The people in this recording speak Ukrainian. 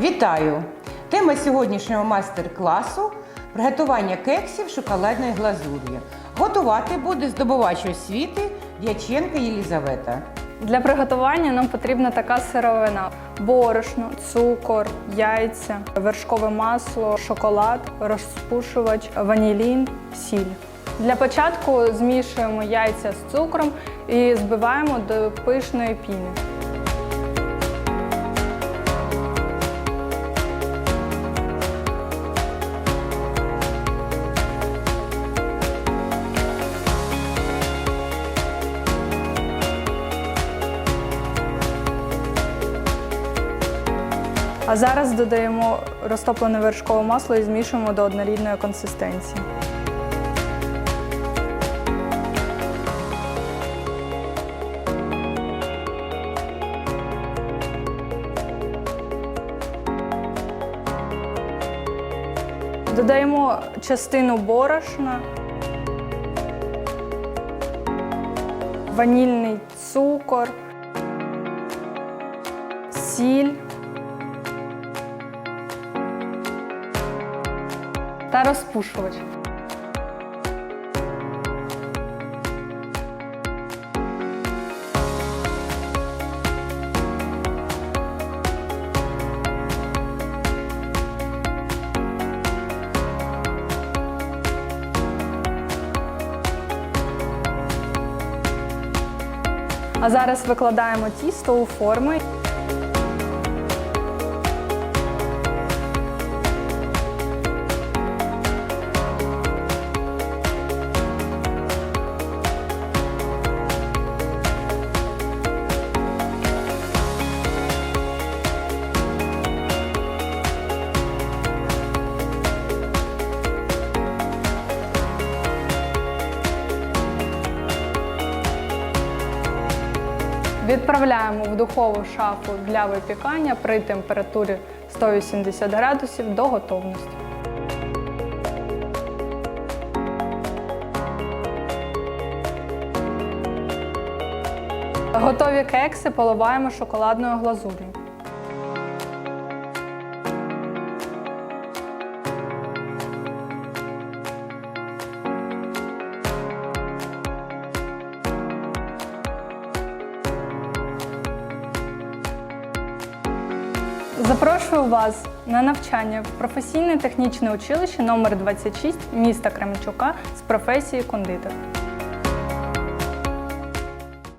Вітаю! Тема сьогоднішнього майстер-класу приготування кексів шоколадної глазур'ю. Готувати буде здобувач освіти Дяченка Єлізавета. Для приготування нам потрібна така сировина: борошно, цукор, яйця, вершкове масло, шоколад, розпушувач, ванілін, сіль. Для початку змішуємо яйця з цукром і збиваємо до пишної піни. А зараз додаємо розтоплене вершкове масло і змішуємо до однорідної консистенції. Додаємо частину борошна, ванільний цукор, сіль. Та розпушувач. А зараз викладаємо тісто у форми. Відправляємо в духову шафу для випікання при температурі 180 градусів до готовності. Готові кекси поливаємо шоколадною глазур'ю. Запрошую вас на навчання в професійне технічне училище номер 26 міста Кременчука з професії кондитер.